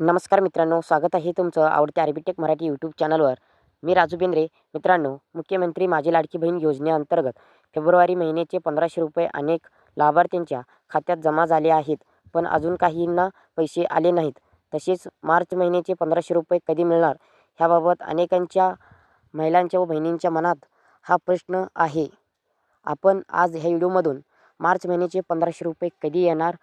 नमस्कार मित्रांनो स्वागत आहे तुमचं आवडत्या आर्बिटेक मराठी यूट्यूब चॅनलवर. मी राजू बेंद्रे. मित्रांनो मुख्यमंत्री माझी लाडकी बहीण योजनेअंतर्गत फेब्रुवारी महिन्याचे पंधराशे रुपये अनेक लाभार्थ्यांच्या खात्यात जमा झाले आहेत पण अजून काहींना पैसे आले नाहीत. तसेच मार्च महिन्याचे पंधराशे रुपये कधी मिळणार ह्याबाबत अनेकांच्या महिलांच्या व बहिणींच्या मनात हा प्रश्न आहे. आपण आज ह्या व्हिडिओमधून मार्च महिन्याचे पंधराशे रुपये कधी येणार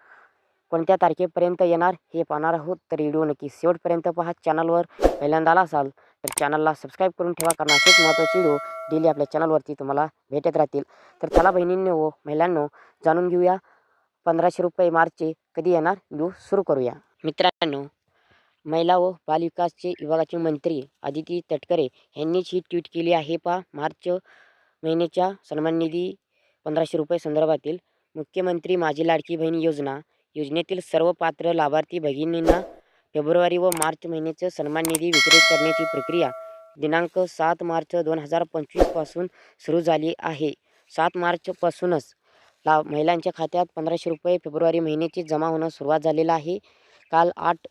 कोणत्या तारखेपर्यंत येणार हे पाहणार आहोत. तर व्हिडिओ नक्की शेवटपर्यंत पहा. चॅनलवर पहिल्यांदा आला असाल तर चॅनलला सबस्क्राईब करून ठेवा कारण असेच महत्त्वाचे व्हिडिओ डेली आपल्या चॅनलवरती तुम्हाला भेटत राहतील. तर चला बहिणींनो व महिलांनो जाणून घेऊया पंधराशे रुपये मार्चचे कधी येणार? व्हिडिओ सुरू करूया. मित्रांनो महिला व बालविकासचे विभागाचे मंत्री आदिती तटकरे यांनीच ही ट्विट केली आहे पहा. मार्च महिन्याच्या सन्मान निधी पंधराशे रुपये संदर्भातील मुख्यमंत्री माझी लाडकी बहीण योजना योजनेतील सर्व पात्र लाभार्थी भगिनींना फेब्रुवारी व मार्च महिन्याचं सन्मान निधी वितरित करण्याची प्रक्रिया दिनांक सात मार्च दोन हजार पंचवीसपासून सुरू झाली आहे. सात मार्चपासूनच ला महिलांच्या खात्यात पंधराशे रुपये फेब्रुवारी महिन्याची जमा होणं सुरुवात झालेलं आहे. काल आठ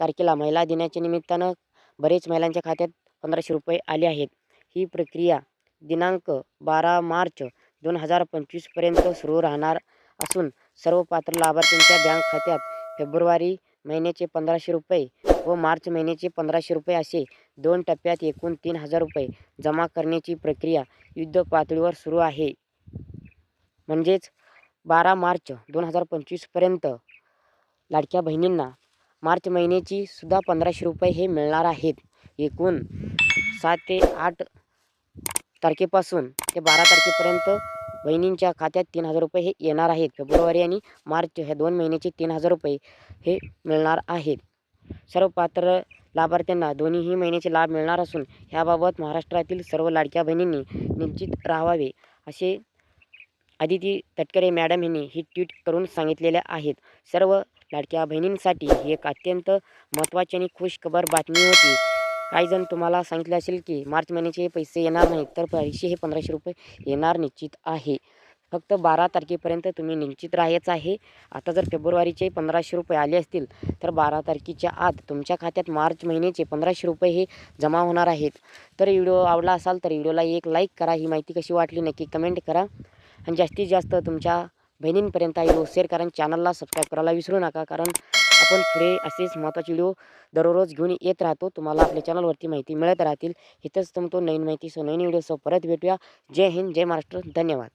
तारखेला महिला दिनाच्या निमित्तानं बरेच महिलांच्या खात्यात पंधराशे रुपये आले आहेत. ही प्रक्रिया दिनांक बारा मार्च दोन हजार पंचवीसपर्यंत सुरू राहणार असून सर्व पात्र लाभार्थ्यांच्या बँक खात्यात फेब्रुवारी महिन्याचे पंधराशे रुपये व मार्च महिन्याचे पंधराशे रुपये असे दोन टप्प्यात एकूण तीन हजार रुपये जमा करण्याची प्रक्रिया युद्ध पातळीवर सुरू आहे. म्हणजेच बारा मार्च दोन हजार पंचवीसपर्यंत लाडक्या बहिणींना मार्च महिन्याची सुद्धा पंधराशे रुपये हे मिळणार आहेत. एकूण सात ते आठ तारखेपासून ते बारा तारखेपर्यंत बहिणींच्या खात्यात तीन हजार रुपये हे येणार आहेत. फेब्रुवारी आणि मार्च ह्या दोन महिन्याचे तीन हजार रुपये हे मिळणार आहेत. सर्व पात्र लाभार्थ्यांना दोन्हीही महिन्याचे लाभ मिळणार असून ह्याबाबत महाराष्ट्रातील सर्व लाडक्या बहिणींनी निश्चित राहावे असे आदिती तटकरे मॅडम यांनी ही ट्विट करून सांगितलेले आहेत. सर्व लाडक्या बहिणींसाठी ही एक अत्यंत महत्त्वाची आणि खुशखबर बातमी होती. काही जण तुम्हाला सांगितले असेल की मार्च महिन्याचे पैसे येणार नाहीत तर पैसे हे पंधराशे रुपये येणार निश्चित आहे. फक्त बारा तारखेपर्यंत तुम्ही निश्चित राहायचं आहे. आता जर फेब्रुवारीचे पंधराशे रुपये आले असतील तर बारा तारखेच्या आत तुमच्या खात्यात मार्च महिन्याचे पंधराशे रुपये हे जमा होणार आहेत. तर व्हिडिओ आवडला असाल तर व्हिडिओला एक लाईक करा ही माहिती कशी वाटली नक्की कमेंट करा. आणि जास्तीत जास्त तुमच्या बहिणींपर्यंत हा व्हिडिओ शेअर करा चॅनलला सबस्क्राईब करायला विसरू नका कारण आपण पुढे असेच महत्त्वाचे व्हिडिओ दररोज घेऊन येत राहतो. तुम्हाला आपल्या चॅनलवरती माहिती मिळत राहतील. इथंच तुमतो नवीन माहिती सो नवीन व्हिडिओसह परत भेटूया. जय हिंद जय महाराष्ट्र. धन्यवाद.